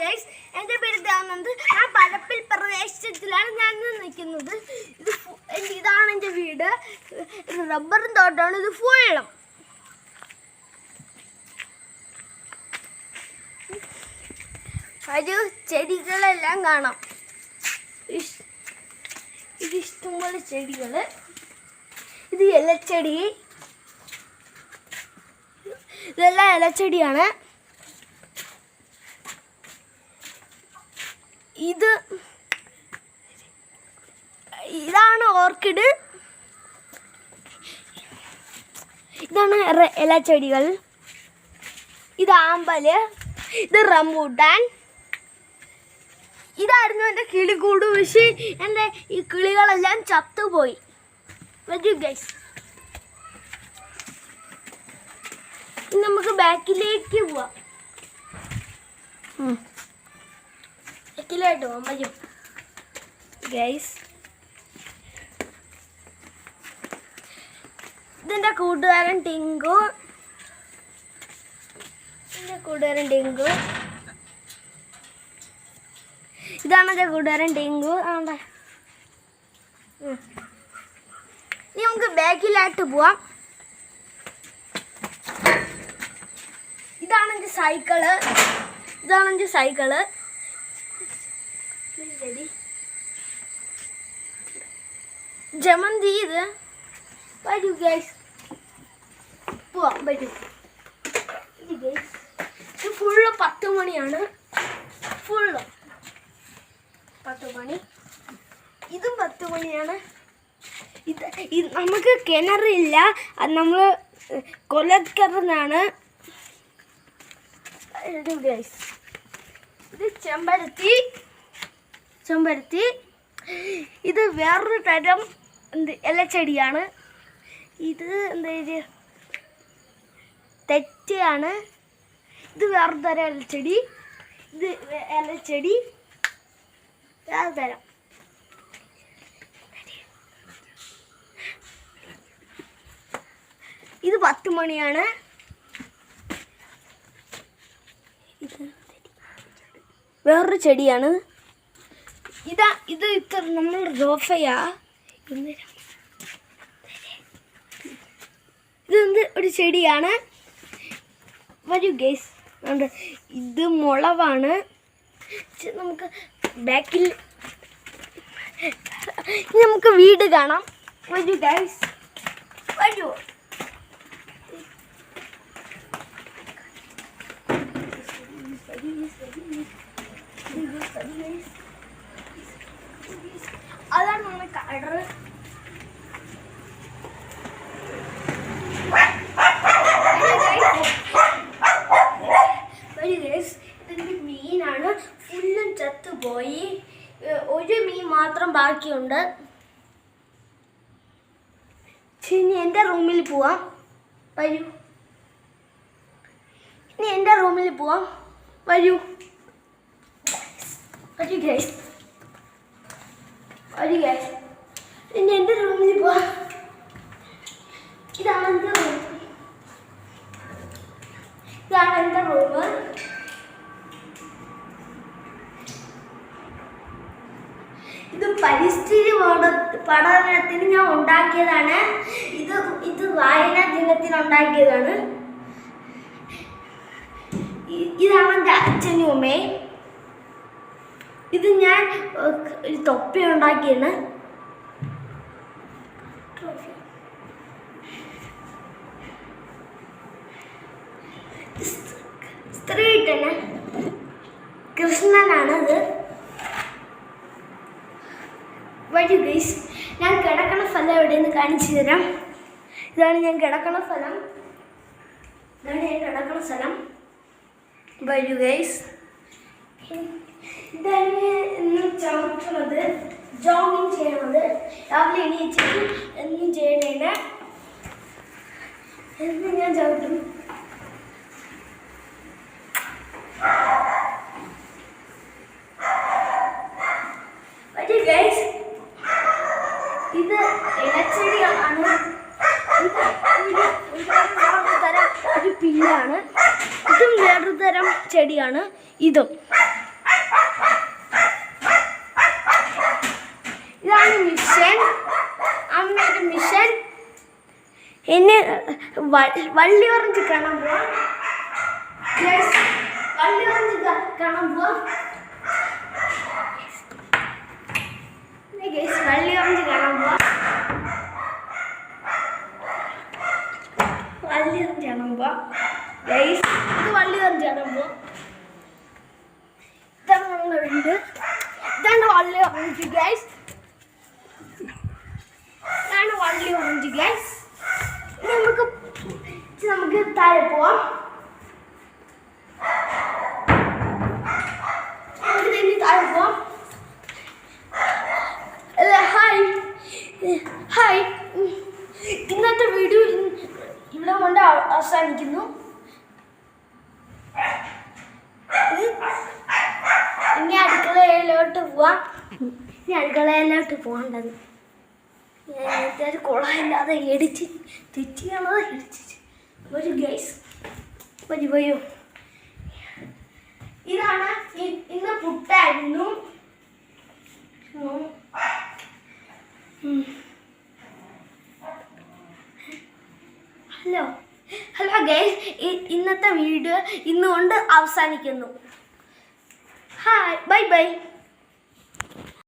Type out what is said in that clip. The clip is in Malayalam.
ഗൈസ് എന്റെ പേര് ദേവനന്ദ് ഞാൻ പഴപ്പിൽ പ്രദേശത്തിലാണ് ഞാൻ നിൽക്കുന്നത്. ഇത് ഇതാണ് എന്റെ വീട്. റബ്ബറും തോട്ടമാണ്. ഇത് ഫുള്ളും ഒരു ചെടികളെല്ലാം കാണാം. ഇത് ഇഷ്ടംപോലെ ചെടികൾ ഇത് ഇലച്ചെടി. ഇതെല്ലാം ഇലച്ചെടിയാണ്. ഇത് ഇതാണ് ഓർക്കിഡ്. ഇതാണ് ഇല ചെടികൾ. ഇത് ആമ്പൽ. ഇത് റംബൂട്ടാൻ. ഇതായിരുന്നു എന്റെ കിളിക്കൂട് പക്ഷേ എന്റെ ഈ കിളികളെല്ലാം ചത്തുപോയി. വരൂ ഗൈസ് നമുക്ക് ബാക്കിലേക്ക് പോവാം. പോവാം വരും ഗൈസ് ഇതിന്റെ കൂട്ടുകാരൻ ടിങ്കു. എന്റെ കൂട്ടുകാരൻ ടിങ്കു. ഇതാണ് എന്റെ കൂട്ടുകാരൻ ടിങ്കു. ആണ്ട. ഇനി നമുക്ക് ബാക്കിലായിട്ട് പോവാം. ഇതാണ് എന്റെ സൈക്കിൾ. ഇതാണ് എന്റെ സൈക്കിൾ. ജമന്തി ഇത് വരൂ ഗൈസ് പോവാം വരൂ ഇത് ഗൈസ് ഇത് ഫുള്ള് പത്ത് മണിയാണ് ഫുള്ള് പത്ത് മണി ഇതും പത്ത് മണിയാണ് ഇത് നമുക്ക് കിണറില്ല. അത് നമ്മൾ കൊലക്കിണറാണ് ഗൈസ് ഇത് ചെമ്പരത്തി. ചെമ്പരത്തി ഇത് വേറൊരു തരം എന്ത് ഇലച്ചെടിയാണ് ഇത് എന്താ തെറ്റയാണ്. ഇത് വേറൊരു തരം ഇലച്ചെടി ഇത് ഇലച്ചെടി വേറെ തരം. ഇത് പത്ത് മണിയാണ്. വേറൊരു ചെടിയാണ്. ഇതാ ഇത് ഇത്ര നമ്മൾ റോഫയാ ഇതെന്ത് ഒരു ചെടിയാണ്. വരൂ ഗേസ് ഇത് മുളവാണ്. നമുക്ക് ബാക്കിൽ നമുക്ക് വീട് കാണാം. വരൂ ഗൈസ് വരൂ. അതാണ് നമ്മൾ കളർ മീനാണ് ഫുള്ളും ചത്തുപോയി ഒരു മീൻ മാത്രം ബാക്കിയുണ്ട്. ഇനി എന്റെ റൂമിൽ പോവാം. വരൂ. ഇനി എന്റെ റൂമിൽ പോവാം. വരൂ. വരൂ ഗൈസ് വരൂ ഗ്യാസ് പിന്നെ എന്റെ റൂമിൽ പോവാ. ഇതാണ് എന്റെ റൂം ഇതാണ് എന്റെ റൂം ഇത് പരിസ്ഥിതി പഠ- പഠനത്തിന് ഞാൻ ഉണ്ടാക്കിയതാണ്. ഇത് ഇത് വായനാ ദിനത്തിന് ഉണ്ടാക്കിയതാണ്. ഇതാണ് എന്റെ അച്ഛനും അമ്മയും. ഇത് ഞാൻ ഒരു തൊപ്പി ഉണ്ടാക്കിയാണ്. സ്ത്രീ തന്നെ കൃഷ്ണനാണത് വഴി ഗൈസ് ഞാൻ കിടക്കണ സ്ഥലം എവിടെയെന്ന് കാണിച്ചു തരാം. ഇതാണ് ഞാൻ കിടക്കണ സ്ഥലം. ഇതാണ് ഞാൻ കിടക്കണ സ്ഥലം. വരൂ ഗൈസ്. ചവിട്ടുന്നത് ജോഗിങ് ചെയ്യണത് രാവിലെ എണീച്ചിട്ട് എന്നും ചെയ്യണേന്. എന്ന് ഞാൻ ചവിട്ടും. ഇത് ഇലച്ചെടിയാണ് ഇത് ഒരു പില്ലാണ്. ഇതും വേറൊരു തരം ചെടിയാണ്. ഇതും. എന്നെ വള്ളി പറഞ്ഞ് കാണാൻ പോവാം. വള്ളി കാ- കാണാൻ വള്ളി ഓറഞ്ച് കാണാൻ വള്ളി വള്ളി വള്ളി ഗൈസ് ഇതാണ് വള്ളി ഓറഞ്ച് ഗൈസ് നമുക്ക് നമുക്ക് താഴെ പോവാം. താഴെ പോവാം. ഹായ് ഹായ് ഇന്നത്തെ വീഡിയോ ഇവിടെ കൊണ്ട് അവ- അവസാനിക്കുന്നു. ഇനി അടുക്കളയിലോട്ട് പോവാം. ഇനി അടുക്കളയിലോട്ട് പോകേണ്ടത്. ഒരു കുളമില്ലാതെ ഇടിച്ച് തെറ്റിയാണോ ഇടിച്ച് ഒരു ഗൈസ് വരൂ ഇതാണ് ഇന്ന് പുട്ടായിരുന്നു. ഹലോ ഹലോ ഗൈസ് ഇന്നത്തെ വീഡിയോ ഇന്നുകൊണ്ട് അവസാനിക്കുന്നു. Hi bye bye